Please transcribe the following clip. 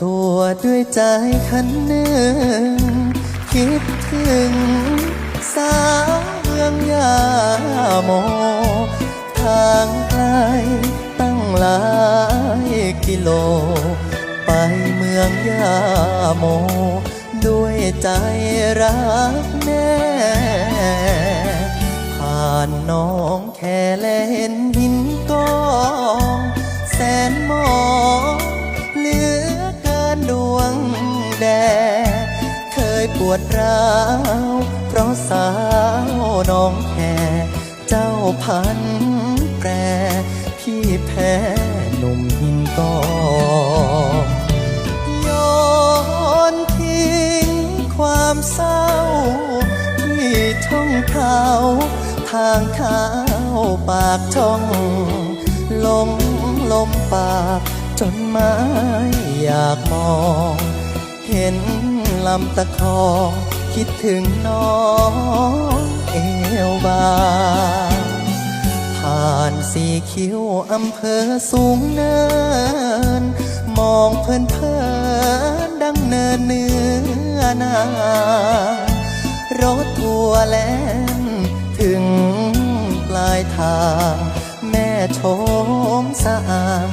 ตัวด้วยใจคันหนึ่ง คิดถึงสาวเมืองยาโม ทางไกลตั้งหลายกิโล ไปเมืองยาโม ด้วยใจรักแน่ผ่านน้องแค่แลเห็นหินกอง ปวดร้าว เพราะสาวน้องแค่เจ้าพันแปรพี่แพ้หนุ่มหินกอย้อนทิ้งความเศร้า ที่ท่องเขาทางเท้าปากช่องลงลมปากจนไม่อยากมอง เห็น ลำตะคองคิดถึงน้องเอวบาผ่านสีคิ้วอำเภอสูงเนิน มองเพลินเพลินดังเนินเนื้อนารถทัวร์แล่นถึงปลายทาง แม่ชมสะอาง